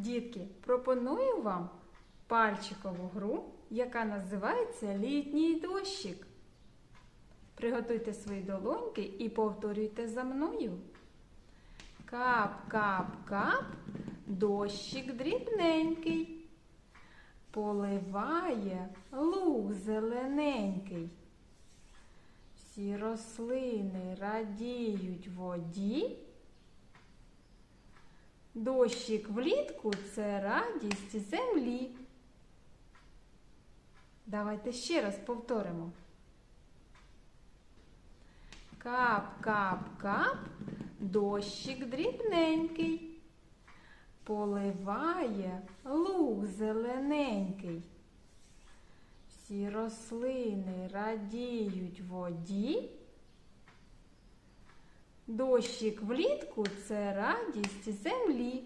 Дітки, пропоную вам пальчикову гру, яка називається Літній дощик. Приготуйте свої долоньки і повторюйте за мною. Кап, кап, кап, дощик дрібненький, поливає луг зелененький. Всі рослини радіють воді. Дощик влітку це радість землі. Давайте ще раз повторимо. Кап, кап, кап, дощик дрібненький, поливає луг зелененький. Всі рослини радіють воді. Дощик влітку це радість землі.